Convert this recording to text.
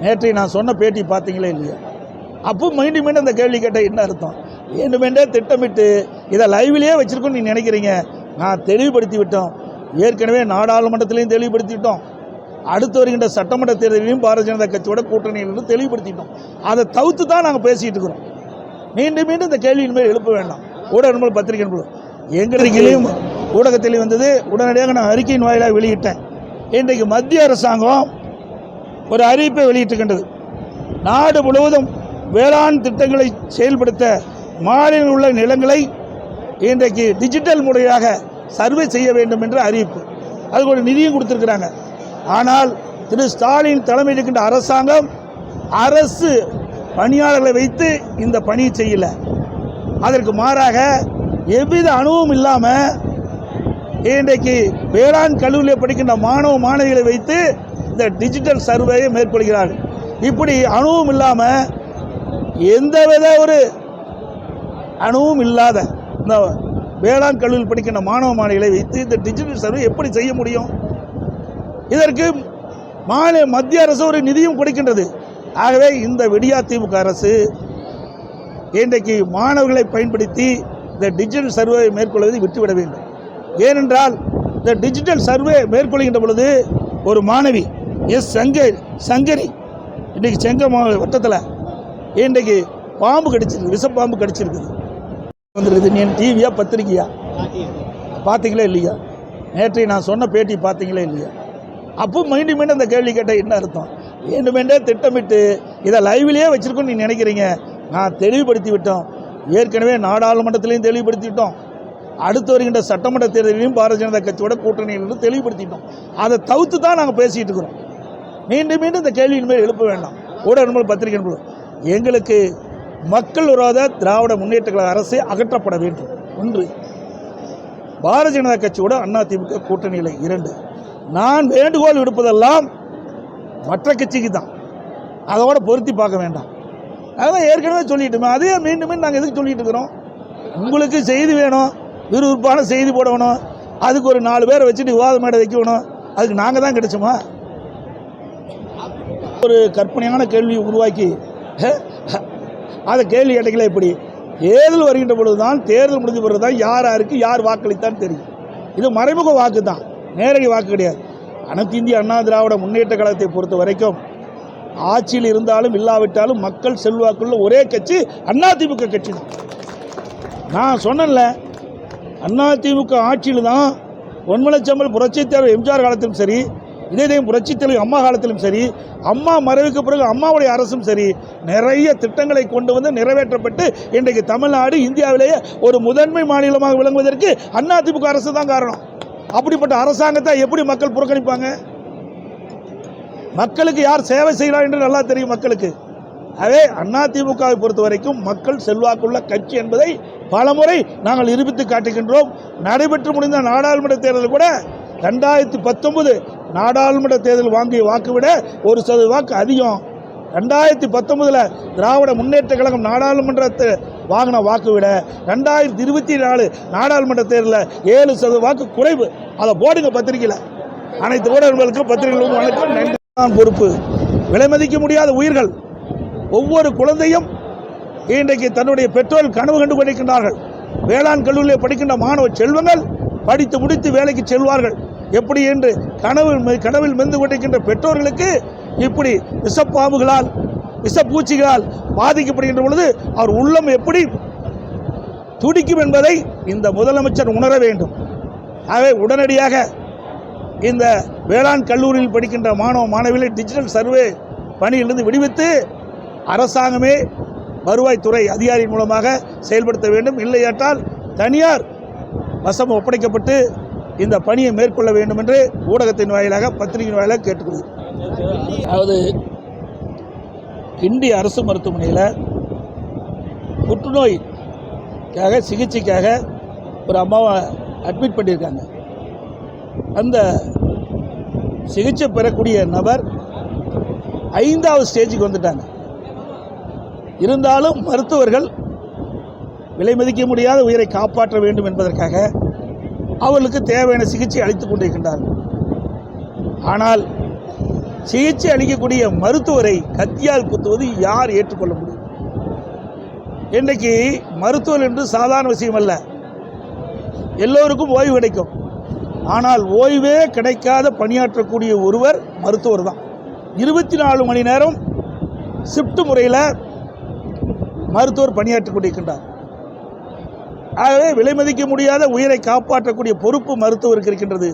நேற்று நான் சொன்ன பேட்டி பார்த்தீங்களே இல்லையா? அப்போ மீண்டும் மீண்டும் அந்த கேள்வி கேட்ட என்ன அர்த்தம்? வேண்டுமென்றே திட்டமிட்டு இதை லைவ்லேயே வச்சிருக்கோன்னு நீ நினைக்கிறீங்க. நான் தெளிவுபடுத்தி விட்டோம். ஏற்கனவே நாடாளுமன்றத்திலையும் தெளிவுபடுத்தி விட்டோம். அடுத்து வருகின்ற சட்டமன்ற தேர்தலையும் பாரதிய ஜனதா கட்சியோட கூட்டணியிலிருந்து தெளிவுபடுத்திட்டோம். அதை தவிர்த்து தான் நாங்கள் பேசிகிட்டு இருக்கிறோம். மீண்டும் மீண்டும் இந்த கேள்வியின் மேல் எழுப்ப வேண்டாம். ஊடக நண்பர்கள் பத்திரிகை நண்பர்கள் எங்களுக்கிலையும் ஊடகத்திலையும் வந்தது. உடனடியாக நான் அறிக்கையின் வாயிலாக வெளியிட்டேன். இன்றைக்கு மத்திய அரசாங்கம் ஒரு அறிவிப்பை வெளியிட்டிருக்கின்றது. நாடு முழுவதும் வேளாண் திட்டங்களை செயல்படுத்த மாநிலம் உள்ள நிலங்களை இன்றைக்கு டிஜிட்டல் முறையாக சர்வே செய்ய வேண்டும் என்ற அறிவிப்பு. அதுக்கு ஒரு நிதியும் கொடுத்துருக்குறாங்க. ஆனால் திரு ஸ்டாலின் தலைமையில் இருக்கின்ற அரசாங்கம் அரசு பணியாளர்களை வைத்து இந்த பணியை செய்யலை. அதற்கு மாறாக எவ்வித அணுவும் இல்லாமல் இன்றைக்கு வேளாண் கல்லூரியில் படிக்கின்ற மாணவ மாணவிகளை வைத்து இந்த டிஜிட்டல் சர்வேயை மேற்கொள்கிறார்கள் இப்படி அணுவும் இல்லாமல் எந்தவித ஒரு அணுவும் இல்லாத இந்த வேளாண் கல்லூரியில் படிக்கின்ற மாணவ மாணவிகளை வைத்து இந்த டிஜிட்டல் சர்வே எப்படி செய்ய முடியும்? இதற்கு மாநில மத்திய அரசு ஒரு நிதியும் கொடுக்கின்றது. ஆகவே இந்த விடியா திமுக அரசு இன்றைக்கு மாணவர்களை பயன்படுத்தி இந்த டிஜிட்டல் சர்வே மேற்கொள்வதை விட்டுவிட வேண்டும். ஏனென்றால் இந்த டிஜிட்டல் சர்வே மேற்கொள்கின்ற பொழுது ஒரு மாணவி எஸ் சங்கரி சங்கரி. இன்றைக்கி செங்க வட்டத்தில் இன்றைக்கு பாம்பு கடிச்சிருக்கு விஷப்பாம்பு கடிச்சிருக்குது. வந்துருக்குது. நீ டிவியா பத்திரிக்கையா? பார்த்தீங்களா இல்லையா? நேற்று நான் சொன்ன பேட்டி பார்த்தீங்களா இல்லையா? அப்போ மீண்டும் மீண்டும் அந்த கேள்வி கேட்ட என்ன அர்த்தம்? வேண்டுமென்றே திட்டமிட்டு இதை லைவ்லேயே வச்சுருக்கோன்னு நீ நினைக்கிறீங்க? நான் தெளிவுபடுத்தி விட்டோம். ஏற்கனவே நாடாளுமன்றத்திலையும் தெளிவுபடுத்தி விட்டோம். அடுத்து வருகின்ற சட்டமன்ற தேர்தலையும் பாரதிய ஜனதா கட்சியோட கூட்டணியிலிருந்து தெளிவுபடுத்திட்டோம். அதை தவிர்த்து தான் நாங்கள் பேசிகிட்டு இருக்கிறோம். மீண்டும் மீண்டும் இந்த கேள்வியின் மேல் எழுப்ப வேண்டாம். ஊடக நண்பர்கள் பத்திரிகை நண்பர்கள் எங்களுக்கு மக்கள் விரோத திராவிட முன்னேற்ற கழக அரசு அகற்றப்பட வேண்டும். ஒன்று பாரதிய ஜனதா கட்சியோட அதிமுக கூட்டணியில் இரண்டு நான் வேண்டுகோள் விடுப்பதெல்லாம் மற்ற கட்சிக்கு தான். அதோட பொருத்தி பார்க்க வேண்டாம். அதான் ஏற்கனவே சொல்லிட்டோமே. அதே மீண்டும் மீண்டும் நாங்கள் எதுக்கு சொல்லிட்டு இருக்கிறோம்? உங்களுக்கு செய்தி வேணும் விறுவிறுப்பான செய்தி போடணும் அதுக்கு ஒரு நாலு பேரை வச்சுட்டு விவாத மேடை வைக்கணும் அதுக்கு நாங்கள் தான் கிடைச்சோமா? ஒரு கற்பனையான கேள்வியை உருவாக்கி அதை கேள்வி கேட்டீங்களா எப்படி? தேர்தல் வருகின்ற பொழுது தான் தேர்தல் முடிஞ்ச பிறகு தான் யார் யாருக்கு யார் வாக்களித்தான்னு தெரியும். இது மறைமுக வாக்கு தான் நேரடி வாக்கு கிடையாது. அனைத்து இந்திய அண்ணா திராவிட முன்னேற்ற கழகத்தை பொறுத்த வரைக்கும் ஆட்சியில் இருந்தாலும் இல்லாவிட்டாலும் மக்கள் செல்வாக்குள்ள ஒரே கட்சி அதிமுக கட்சி தான். நான் சொன்னேன்ல அதிமுக ஆட்சியில் தான் ஒன்மலைச்சம்பல் புரட்சித் எம்ஜிஆர் காலத்திலும் சரி இதே தெய்வம் புரட்சித் அம்மா காலத்திலும் சரி அம்மா மறைவுக்கு பிறகு அம்மாவுடைய அரசும் சரி நிறைய திட்டங்களை கொண்டு வந்து நிறைவேற்றப்பட்டு இன்றைக்கு தமிழ்நாடு இந்தியாவிலேயே ஒரு முதன்மை மாநிலமாக விளங்குவதற்கு அதிமுக அரசு தான் காரணம். அப்படிப்பட்ட அரசாங்கத்தை எப்படி மக்கள் புறக்கணிப்பாங்க? மக்களுக்கு யார் சேவை செய்கிறார் என்று நல்லா தெரியும் மக்களுக்கு. அதே அதிமுகவை பொறுத்த வரைக்கும் மக்கள் செல்வாக்குள்ள கட்சி என்பதை பலமுறை நாங்கள் நிரூபித்து காட்டுகின்றோம். நடைபெற்று முடிந்த நாடாளுமன்ற தேர்தல் கூட ரெண்டாயிரத்தி பத்தொன்பது நாடாளுமன்ற தேர்தல் வாங்கிய வாக்கு விட ஒரு சதவீத வாக்கு அதிகம். ரெண்டாயிரத்தி பத்தொன்பதில் திராவிட முன்னேற்ற கழகம் நாடாளுமன்றத்தை வாங்கின வாக்கு விட ரெண்டாயிரத்தி இருபத்தி நாலு நாடாளுமன்ற தேர்தலில் ஏழு சதவீத வாக்கு குறைவு. அதை போடுங்க பத்திரிக்கையில் அனைத்து ஊடகங்களுக்கும் பத்திரிகைகளுக்கும் வணக்கம். நன்றி தான் பொறுப்பு. விலை மதிக்க முடியாத உயிர்கள். ஒவ்வொரு குழந்தையும் இன்றைக்கு தன்னுடைய பெற்றோர் கனவு கண்டு கொண்டிருக்கின்றார்கள். வேளாண் கல்லூரியில் படிக்கின்ற மாணவ செல்வங்கள் படித்து முடித்து வேலைக்கு செல்வார்கள். எப்படி என்று கனவு கனவில் மெந்து கொண்டிருக்கின்ற பெற்றோர்களுக்கு இப்படி விஷப்பாம்புகளால் விஷப்பூச்சிகளால் பாதிக்கப்படுகின்ற பொழுது அவர் உள்ளம் எப்படி துடிக்கும் என்பதை இந்த முதலமைச்சர் உணர வேண்டும். ஆகவே உடனடியாக இந்த வேளாண் கல்லூரியில் படிக்கின்ற மாணவ மாணவிகளை டிஜிட்டல் சர்வே பணியிலிருந்து விடுவித்து அரசாங்கமே வருவாய்த்துறை அதிகாரி மூலமாக செயல்படுத்த வேண்டும். இல்லையாட்டால் தனியார் வசம் ஒப்படைக்கப்பட்டு இந்த பணியை மேற்கொள்ள வேண்டும் என்று ஊடகத்தின் வாயிலாக பத்திரிகையின் வாயிலாக கேட்டுக்கொள்கிறேன். அதாவது கிண்டி அரசு மருத்துவமனையில் புற்றுநோய்க்காக சிகிச்சைக்காக ஒரு அம்மாவை அட்மிட் பண்ணியிருக்காங்க. அந்த சிகிச்சை பெறக்கூடிய நபர் ஐந்தாவது ஸ்டேஜுக்கு வந்துட்டாங்க. இருந்தாலும் மருத்துவர்கள் விலை மதிக்க முடியாத உயிரை காப்பாற்ற வேண்டும் என்பதற்காக அவர்களுக்கு தேவையான சிகிச்சை அளித்துக் கொண்டிருக்கின்றார்கள். ஆனால் சிகிச்சை அளிக்கக்கூடிய மருத்துவரை கத்தியால் குத்துவது யார் ஏற்றுக்கொள்ள முடியும்? இன்றைக்கு மருத்துவர் என்று சாதாரண விஷயம் அல்ல. எல்லோருக்கும் ஓய்வு கிடைக்கும். ஆனால் ஓய்வே கிடைக்காத பணியாற்றக்கூடிய ஒருவர் மருத்துவர் தான். இருபத்தி நாலு மணி நேரம் ஷிஃப்ட் முறையில் மருத்துவர் பணியாற்றிக் கொண்டிருக்கின்றார். ஆகவே விலை மதிக்க முடியாத உயிரை காப்பாற்றக்கூடிய பொறுப்பு மருத்துவருக்கு இருக்கின்றது.